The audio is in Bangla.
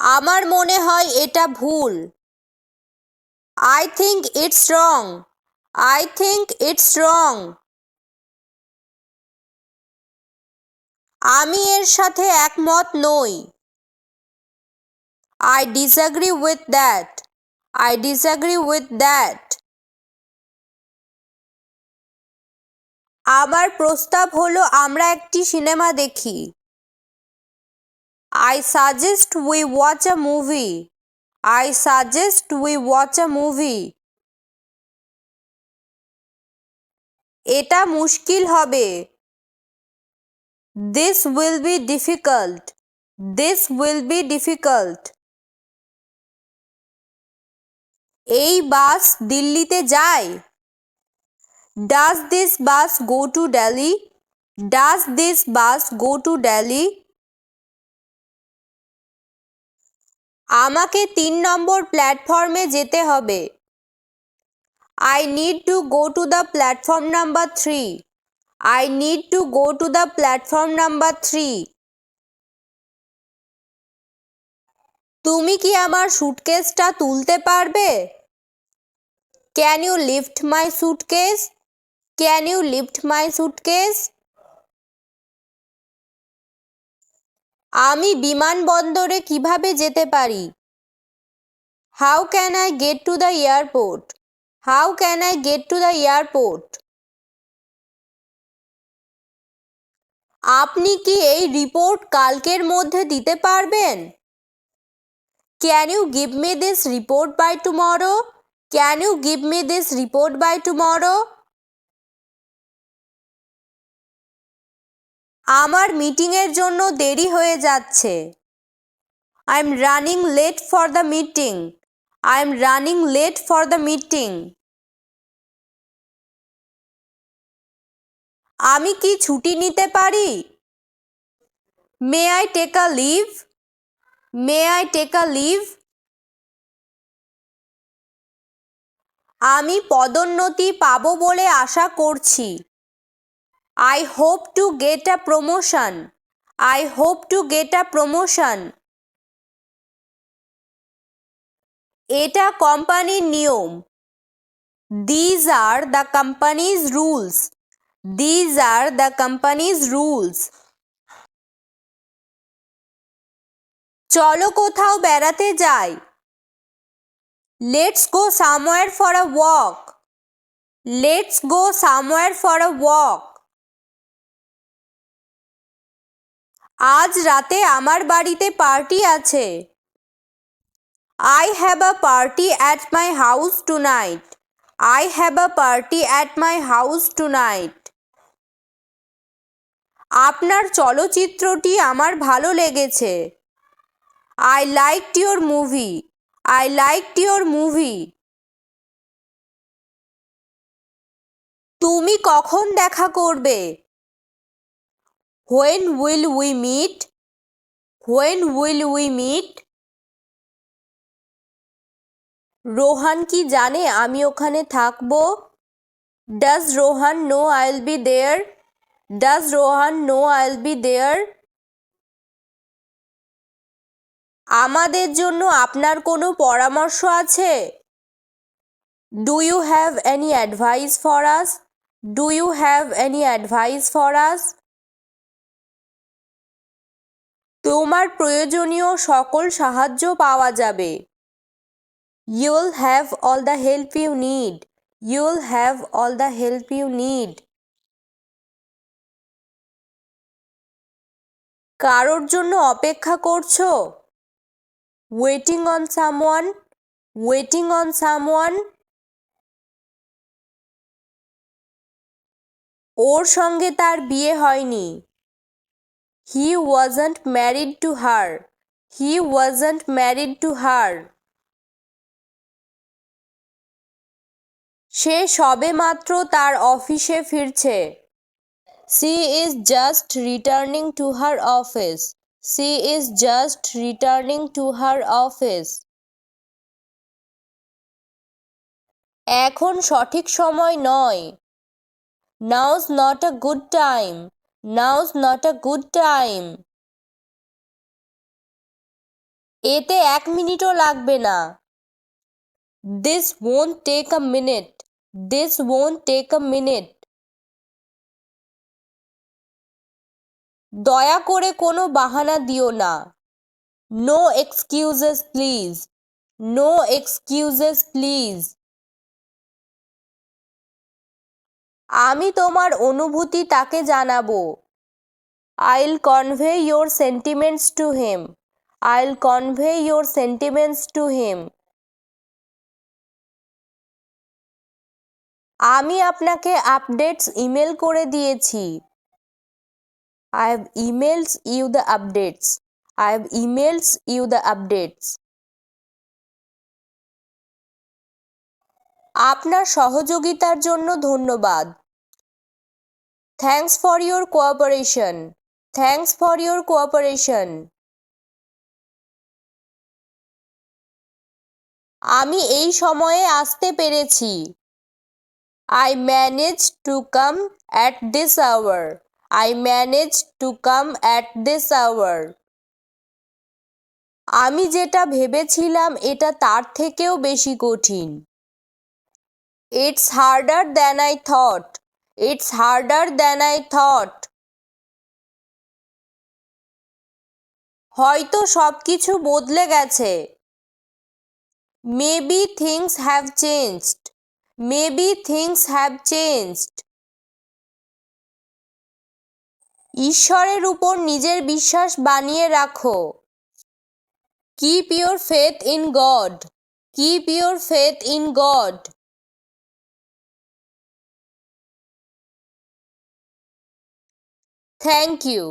আমার মনে হয় এটা ভুল। I think it's wrong I think it's wrong আমি এর সাথে একমত নই। I disagree with that I disagree with that আমার প্রস্তাব হলো, আমরা একটি সিনেমা দেখি। I suggest we watch a movie I suggest we watch a movie এটা মুশকিল হবে। This will be difficult this will be difficult এই বাস দিল্লিতে যায়। Does this bus go to Delhi does this bus go to Delhi আমাকে তিন নম্বর প্ল্যাটফর্মে যেতে হবে। I need to go to the platform number three I need to go to the platform number three তুমি কি আমার সুটকেসটা তুলতে পারবে? Can you lift my suitcase can you lift my suitcase আমি বিমানবন্দরে কীভাবে যেতে পারি? How can I get to the airport how can I get to the airport আপনি কি এই রিপোর্ট কালকের মধ্যে দিতে পারবেন? Can you give me this report by tomorrow can you give me this report by tomorrow আমার মিটিংয়ের জন্য দেরি হয়ে যাচ্ছে। I am running late for the meeting I am running late for the meeting আমি কি ছুটি নিতে পারি? May I take a leave may I take a leave আমি পদোন্নতি পাবো বলে আশা করছি। I hope to get a promotion I hope to get a promotion এটা কোম্পানির নিয়ম। These are the company's rules these are the company's rules চলো কোথাও বেড়াতে যাই। Let's go somewhere for a walk let's go somewhere for a walk আজ রাতে আমার বাড়িতে পার্টি আছে। I have a party at my house tonight I have a party at my house tonight আপনার চলচ্চিত্রটি আমার ভালো লেগেছে। I like your movie I like your movie তুমি কখন দেখা করবে? When will we meet when will we meet Rohan কি জানে? আমি ওখানে থাকব। Does Rohan know I will be there does Rohan know I will be there আমাদের জন্য আপনার কোনো পরামর্শ আছে? Do you have any advice for us do you have any advice for us তোমার প্রয়োজনীয় সকল সাহায্য পাওয়া যাবে। You'll have all the help you need you'll have all the help you need কারোর জন্য অপেক্ষা করছ? Waiting on someone waiting on someone ওর সঙ্গে তার বিয়ে হয়নি। He wasn't married to her he wasn't married to her সে সবে মাত্র তার অফিসে ফিরছে। She is just returning to her office she is just returning to her office এখন সঠিক সময় নয়। Now's not a good time now's not a good time এতে এক মিনিটও লাগবে না। This won't take a minute this won't take a minute দয়া করে কোনো বাহানা দিও না। No excuses please no excuses please আমি তোমার অনুভূতি তাকে জানাব। I'll convey your sentiments to him I'll convey your sentiments to him আমি আপনাকে আপডেটস ইমেল করে দিয়েছি। I have emails you the updates I have emails you the updates আপনার সহযোগিতার জন্য ধন্যবাদ। Thanks for your cooperation thanks for your cooperation আমি এই সময়ে আসতে পেরেছি। I manage to come at this hour I manage to come at this hour আমি যেটা ভেবেছিলাম এটা তার থেকেও বেশি কঠিন। It's harder than I thought it's harder than I thought হয়তো সব কিছু বদলে গেছে। Maybe things have changed maybe things have changed ঈশ্বরের উপর নিজের বিশ্বাস বানিয়ে রাখো। Keep your faith in God keep your faith in God thank you